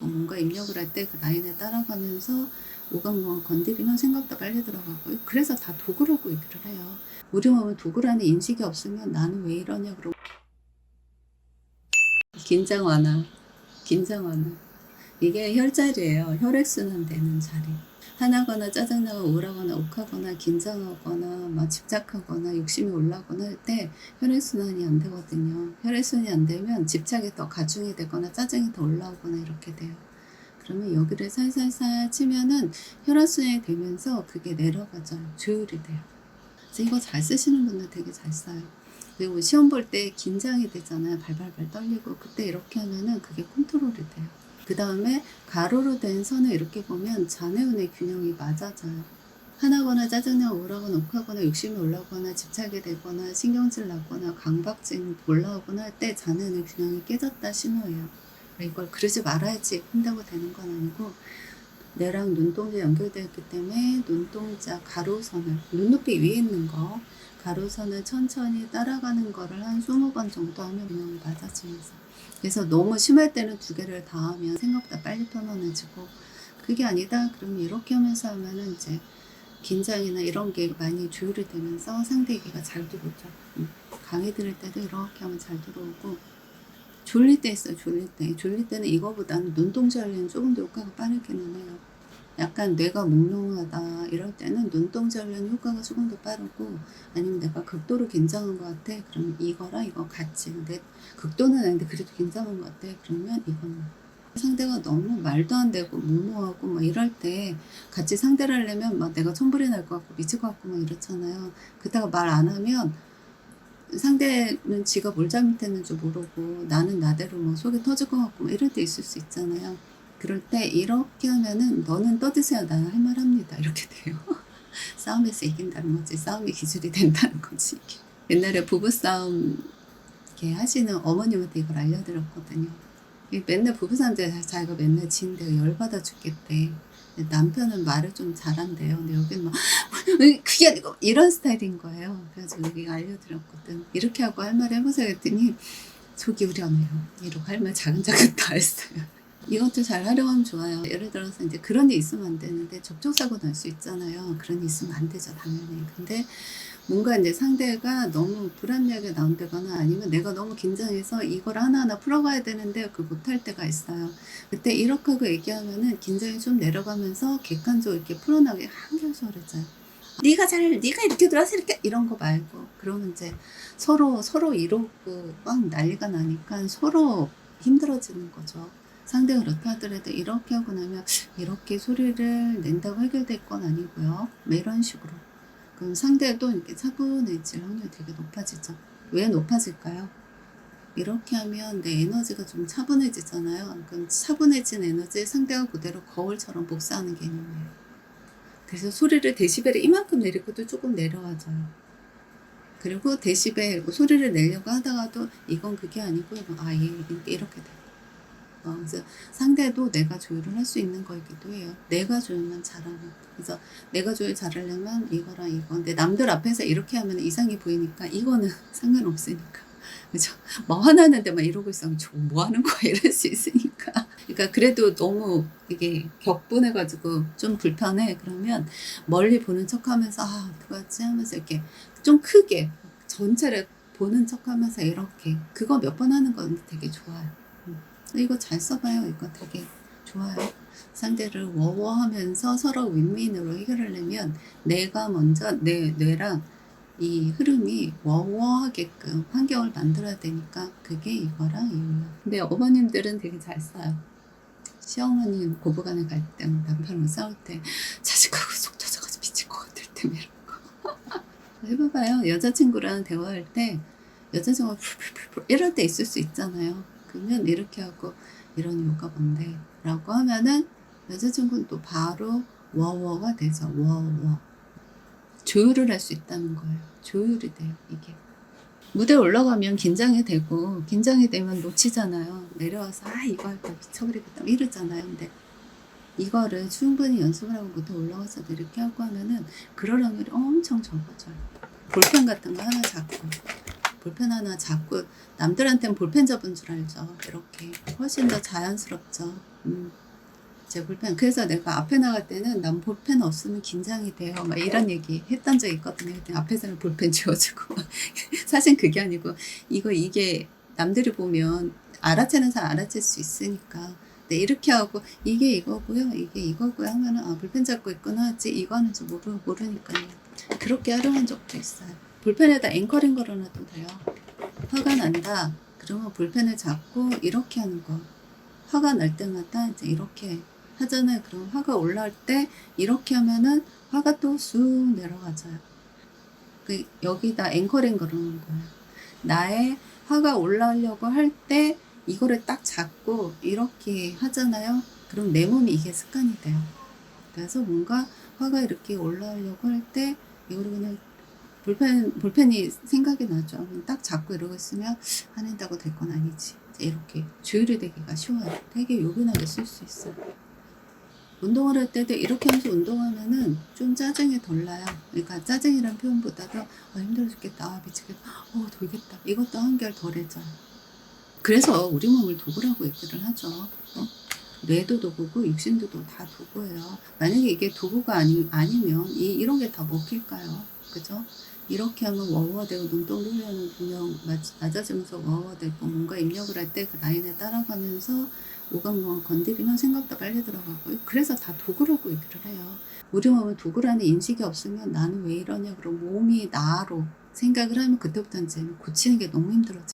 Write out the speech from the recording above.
뭔가 입력을 할 때 그 라인에 따라가면서 오감공을 건드리면 생각보다 빨리 들어가고 그래서 다 도구라고 얘기를 해요. 우리 몸은 도구라는 인식이 없으면 나는 왜 이러냐 그러고 긴장 완화, 긴장 완화. 이게 혈자리예요. 혈액순환 되는 자리. 화나거나 짜증나거나 우울하거나 욱하거나 긴장하거나 막 집착하거나 욕심이 올라거나 할 때 혈액순환이 안 되거든요. 혈액순환이 안 되면 집착이 더 가중이 되거나 짜증이 더 올라오거나 이렇게 돼요. 그러면 여기를 살살살 치면은 혈액순환이 되면서 그게 내려가죠. 조율이 돼요. 그래서 이거 잘 쓰시는 분들 되게 잘 써요. 그리고 시험 볼 때 긴장이 되잖아요. 발발발 떨리고 그때 이렇게 하면은 그게 컨트롤이 돼요. 그 다음에 가로로 된 선을 이렇게 보면 잔해운의 균형이 맞아져요. 화나거나 짜증나 우울하거나 욱하거나 욕심이 올라오거나 집착이 되거나 신경질 나거나 강박증 올라오거나 할 때 잔해운의 균형이 깨졌다 신호예요. 이걸 그러지 말아야지 한다고 되는 건 아니고 뇌랑 눈동자 연결되어 있기 때문에 눈동자 가로선을 눈높이 위에 있는 거 가로선을 천천히 따라가는 거를 한 20번 정도 하면 균형이 맞아지면서 그래서 너무 심할 때는 두 개를 다 하면 생각보다 빨리 편안해지고 그게 아니다 그러면 이렇게 하면서 하면은 이제 긴장이나 이런 게 많이 조율이 되면서 상대에게가 잘 들어오죠. 음. 강의 들을 때도 이렇게 하면 잘 들어오고 졸릴 때 있어요. 졸릴 때. 졸릴 때는 이거보다는 눈동자 훈련 조금 더 효과가 빠르기는 해요. 약간 뇌가 몽롱하다 이럴 때는 눈동자 훈련 효과가 조금 더 빠르고 아니면 내가 극도로 긴장한 것 같아? 그러면 이거랑 이거 같이. 근데 극도는 아닌데 그래도 긴장한 것 같아? 그러면 이거는 상대가 너무 말도 안 되고 무모하고 막 이럴 때 같이 상대를 하려면 막 내가 천불이 날 것 같고 미칠 것 같고 막 이렇잖아요. 그다가 말 안 하면 상대는 지가 뭘 잘못했는지 모르고 나는 나대로 뭐 속이 터질 것 같고 막 이럴 때 있을 수 있잖아요. 그럴 때 이렇게 하면은 너는 떠드세요. 나는 할 말 합니다. 이렇게 돼요. 싸움에서 이긴다는 거지. 싸움이 기술이 된다는 거지. 옛날에 부부싸움 이렇게 하시는 어머님한테 이걸 알려드렸거든요. 이 맨날 부부싸움때 자기가 맨날 지인데가 열받아 죽겠대. 남편은 말을 좀 잘한대요. 근데 여기는 막 그게 아니고 이런 스타일인 거예요. 그래서 여기 알려드렸거든. 이렇게 하고 할 말 해보세요 했더니 속이 우려네요. 이러고 할 말 자근자근 다 했어요. 이것도 잘 활용하면 좋아요. 예를 들어서 이제 그런 일 있으면 안 되는데 접촉사고 날 수 있잖아요. 그런 일 있으면 안 되죠, 당연히. 근데 뭔가 이제 상대가 너무 불합리하게 나온다거나 아니면 내가 너무 긴장해서 이걸 하나하나 풀어가야 되는데 그 못할 때가 있어요. 그때 이렇게 하고 얘기하면은 긴장이 좀 내려가면서 객관적으로 이렇게 풀어나가기 한결 수월해져요. 네가 잘, 네가 이렇게 들어서 이렇게 이런 거 말고 그러면 이제 서로 서로 이러고 막 난리가 나니까 서로 힘들어지는 거죠. 상대가 그렇다 하더라도 이렇게 하고 나면 이렇게 소리를 낸다고 해결될 건 아니고요. 뭐 이런 식으로. 그럼 상대도 이렇게 차분해질 확률이 되게 높아지죠. 왜 높아질까요? 이렇게 하면 내 에너지가 좀 차분해지잖아요. 그럼 차분해진 에너지 상대가 그대로 거울처럼 복사하는 개념이에요. 그래서 소리를 데시벨을 이만큼 내리고도 조금 내려와져요. 그리고 데시벨 뭐 소리를 내려고 하다가도 이건 그게 아니고 아 이게 이렇게 돼요. 어, 그래서 상대도 내가 조율을 할 수 있는 거이기도 해요. 내가 조율만 잘하면. 그래서 내가 조율 잘하려면 이거랑 이거. 근데 남들 앞에서 이렇게 하면 이상해 보이니까 이거는 상관없으니까. 그죠? 뭐 화나는데 막 이러고 있으면 저뭐 하는 거야 이럴 수 있으니까. 그러니까 그래도 너무 이게 격분해가지고 좀 불편해. 그러면 멀리 보는 척 하면서 아 어떡하지 하면서 이렇게 좀 크게 전체를 보는 척 하면서 이렇게 그거 몇 번 하는 건 되게 좋아요. 음. 이거 잘 써봐요. 이거 되게 좋아요. 상대를 워워하면서 서로 윈윈으로 해결하려면 내가 먼저 내 뇌랑 이 흐름이 워워하게끔 환경을 만들어야 되니까 그게 이거랑 이거예요. 근데 어머님들은 되게 잘 써요. 시어머님 고부간에 갈 때, 남편과 싸울 때, 자식하고 속 터져가지고 미칠 것 같을 때, 이런 거. 해봐봐요. 여자친구랑 대화할 때, 여자친구가 풀풀풀풀 이럴 때 있을 수 있잖아요. 그러면 이렇게 하고, 이런 이유가 뭔데? 라고 하면은, 여자친구는 또 바로 워워가 되죠. 워워. 조율을 할 수 있다는 거예요. 조율이 돼요, 이게. 무대 올라가면 긴장이 되고, 긴장이 되면 놓치잖아요. 내려와서, 아, 이거 할때 미쳐버리겠다. 이러잖아요. 근데 이거를 충분히 연습을 하고 무대 올라가서도 이렇게 하고 하면은, 그럴 확률이 엄청 적어져요. 볼펜 같은 거 하나 잡고, 볼펜 하나 잡고, 남들한테는 볼펜 잡은 줄 알죠. 이렇게. 훨씬 더 자연스럽죠. 음, 제 볼펜. 그래서 내가 앞에 나갈 때는 난 볼펜 없으면 긴장이 돼요. 막 이런 얘기 했던 적이 있거든요. 앞에서는 볼펜 지워주고. 사실 그게 아니고, 이거 이게 남들이 보면 알아채는 사람 알아챌 수 있으니까. 네, 이렇게 하고, 이게 이거고요. 이게 이거고요. 하면은, 아, 볼펜 잡고 있구나. 하지. 이거 하는지 모르, 모르니까요. 그렇게 활용한 적도 있어요. 볼펜에다 앵커링 걸어놔도 돼요. 화가 난다. 그러면 볼펜을 잡고 이렇게 하는 거. 화가 날 때마다 이제 이렇게 하잖아요. 그럼 화가 올라올 때 이렇게 하면은 화가 또 쑥 내려가져요. 그 여기다 앵커링 걸어놓은 거예요. 나의 화가 올라오려고 할 때 이거를 딱 잡고 이렇게 하잖아요. 그럼 내 몸이 이게 습관이 돼요. 그래서 뭔가 화가 이렇게 올라오려고 할 때 이거를 그냥 볼펜 볼펜이 생각이 나죠. 딱 잡고 이러고 있으면 화낸다고 될 건 아니지. 이렇게 조율이 되기가 쉬워요. 되게 요긴하게 쓸 수 있어요. 운동을 할 때도 이렇게 하면서 운동하면은 좀 짜증이 덜 나요. 그러니까 짜증이란 표현보다도 아, 힘들어 죽겠다, 아, 미치겠다, 어, 돌겠다. 이것도 한결 덜해져요. 그래서 우리 몸을 도구라고 얘기를 하죠. 어? 뇌도 도구고 육신도 도- 다 도구예요. 만약에 이게 도구가 아니, 아니면 이, 이런 게 다 먹힐까요? 그죠? 이렇게 하면 워워되고 눈동 돌려는 균형 맞- 낮아지면서 워워되고 뭔가 입력을 할 때 그 라인에 따라가면서 오감경을 건드리면 생각도 빨리 들어가고 그래서 다 도구라고 얘기를 해요. 우리 몸은 도구라는 인식이 없으면 나는 왜 이러냐 그럼 몸이 나로 생각을 하면 그때부터 이제 고치는 게 너무 힘들어져.